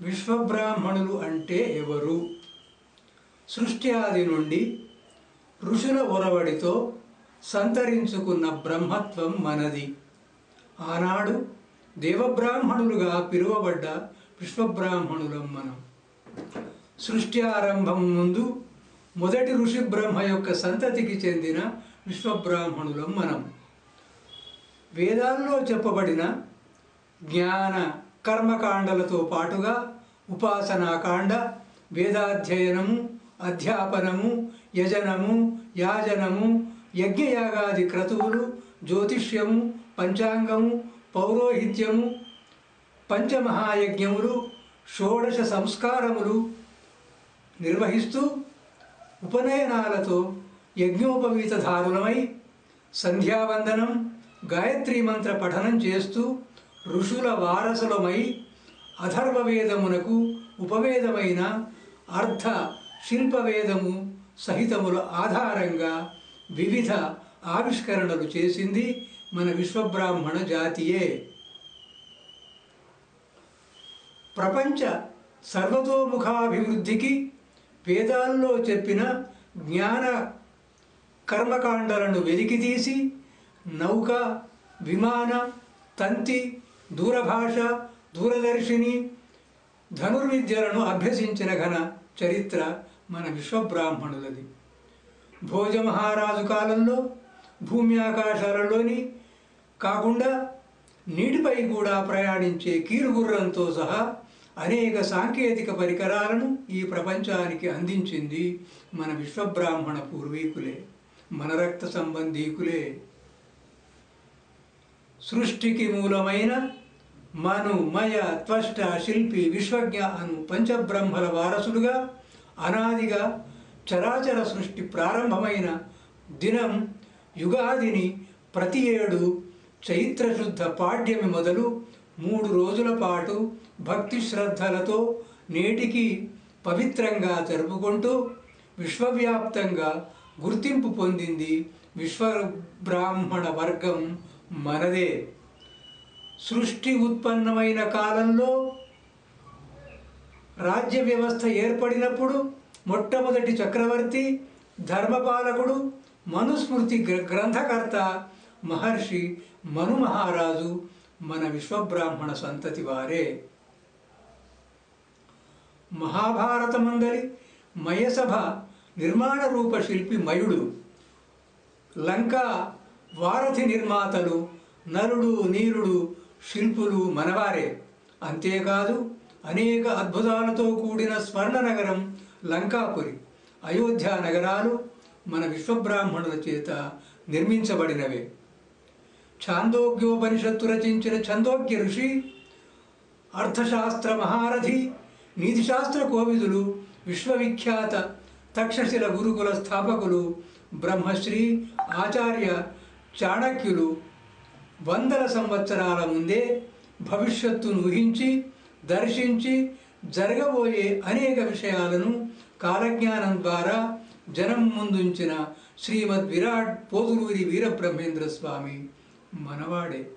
విశ్వబ్రాహ్మణులు అంటే ఎవరు? సృష్టి ఆది నుండి ఋషుల ఒరవడితో సంతరించుకున్న బ్రహ్మత్వం మనది. ఆనాడు దేవబ్రాహ్మణులుగా పిలువబడ్డ విశ్వబ్రాహ్మణులం మనం. సృష్టి ఆరంభం ముందు మొదటి ఋషి బ్రహ్మ యొక్క సంతతికి చెందిన విశ్వబ్రాహ్మణులం మనం. వేదాల్లో చెప్పబడిన జ్ఞాన కర్మకాండలతో పాటుగా ఉపాసనాకాండ వేదాధ్యయనము అధ్యాపనము యజనము యాజనము యజ్ఞయాగాది క్రతువులు జ్యోతిష్యము పంచాంగము పౌరోహిత్యము పంచమహాయజ్ఞములు షోడశ సంస్కారములు నిర్వహిస్తూ ఉపనయనాలతో యజ్ఞోపవీతధారులమై సంధ్యావందనం గాయత్రీ మంత్ర పఠనం చేస్తూ ఋషుల వారసులమై అథర్వవేదమునకు ఉపవేదమైన అర్ధ శిల్పవేదము సహితముల ఆధారంగా వివిధ ఆవిష్కరణలు చేసింది మన విశ్వబ్రాహ్మణ జాతియే. ప్రపంచ సర్వతోముఖాభివృద్ధికి వేదాల్లో చెప్పిన జ్ఞాన కర్మకాండలను వెలికితీసి నౌక విమాన తంతి దూరభాష దూరదర్శిని ధనుర్విద్యలను అభ్యసించిన ఘన చరిత్ర మన విశ్వబ్రాహ్మణులది. భోజ మహారాజు కాలంలో భూమి ఆకాశాలలోని కాకుండా నీటిపై కూడా ప్రయాణించే కీరుగుర్రంతో సహా అనేక సాంకేతిక పరికరాలను ఈ ప్రపంచానికి అందించింది మన విశ్వబ్రాహ్మణ పూర్వీకులే మన రక్త సంబంధీకులే. సృష్టికి మూలమైన మను మయ త్వష్ట శిల్పి విశ్వజ్ఞ అను పంచబ్రహ్మల వారసులుగా అనాదిగా చరాచర సృష్టి ప్రారంభమైన దినం యుగాదిని ప్రతి ఏడు చైత్రశుద్ధ పాడ్యమి మొదలు మూడు రోజుల పాటు భక్తి శ్రద్ధలతో నేటికి పవిత్రంగా జరుపుకుంటూ విశ్వవ్యాప్తంగా గుర్తింపు పొందింది విశ్వ బ్రాహ్మణ వర్గం మనదే. సృష్టి ఉత్పన్నమైన కాలంలో రాజ్య వ్యవస్థ ఏర్పడినప్పుడు మొట్టమొదటి చక్రవర్తి ధర్మపాలకుడు మనుస్మృతి గ్రంథకర్త మహర్షి మను మహారాజు మన విశ్వబ్రాహ్మణ సంతతి వారే. మహాభారతమందలి మయసభ నిర్మాణ రూప శిల్పి మయుడు లంక వారధి నిర్మాతలు నలుడు నీరుడు శిల్పులు మనవారే. అంతేకాదు అనేక అద్భుతాలతో కూడిన స్వర్ణ నగరం లంకాపురి. అయోధ్య నగరాలు మన విశ్వబ్రాహ్మణుల చేత నిర్మించబడినవే. ఛాందోగ్యోపనిషత్తు రచించిన ఛందోగ్య ఋషి అర్థశాస్త్ర మహారథి నీతిశాస్త్ర కోవిదులు విశ్వవిఖ్యాత తక్షశిల గురుకుల స్థాపకులు బ్రహ్మశ్రీ ఆచార్య చాణక్యులు వందల సంవత్సరాల ముందే భవిష్యత్తును ఊహించి దర్శించి జరగబోయే అనేక విషయాలను కాలజ్ఞానం ద్వారా జనం ముందుంచిన శ్రీమద్ విరాట్ పోతులూరి వీరబ్రహ్మేంద్ర స్వామి మనవాడే.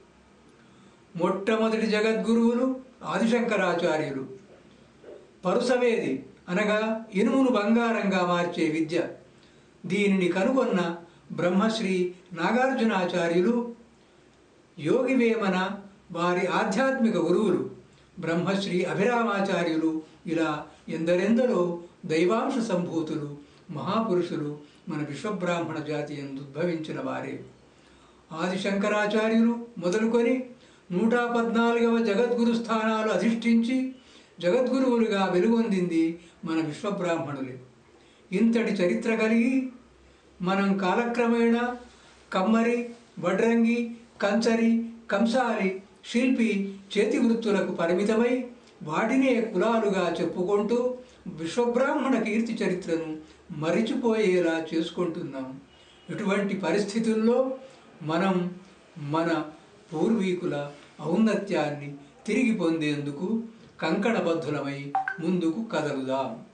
మొట్టమొదటి జగద్గురువులు ఆదిశంకరాచార్యులు. పరుసవేది అనగా ఇనుమును బంగారంగా మార్చే విద్య. దీనిని కనుగొన్న బ్రహ్మశ్రీ నాగార్జునాచార్యులు యోగి వేమన వారి ఆధ్యాత్మిక గురువులు బ్రహ్మశ్రీ అభిరామాచార్యులు ఇలా ఎందరెందరో దైవాంశ సంభూతులు మహాపురుషులు మన విశ్వబ్రాహ్మణ జాతి ఉద్భవించిన వారే. ఆదిశంకరాచార్యులు మొదలుకొని నూట పద్నాలుగవ జగద్గురు స్థానాలు అధిష్ఠించి జగద్గురువులుగా వెలుగొందింది మన విశ్వబ్రాహ్మణులే. ఇంతటి చరిత్ర కలిగి మనం కాలక్రమేణా కమ్మరి వడ్రంగి కంచరి కంసాలి శిల్పి చేతి వృత్తులకు పరిమితమై వాటినే కులాలుగా చెప్పుకుంటూ విశ్వబ్రాహ్మణ కీర్తి చరిత్రను మరిచిపోయేలా చేసుకుంటున్నాం. ఇటువంటి పరిస్థితుల్లో మనం మన పూర్వీకుల ఔన్నత్యాన్ని తిరిగి పొందేందుకు కంకణబద్ధులమై ముందుకు కదలుదాం.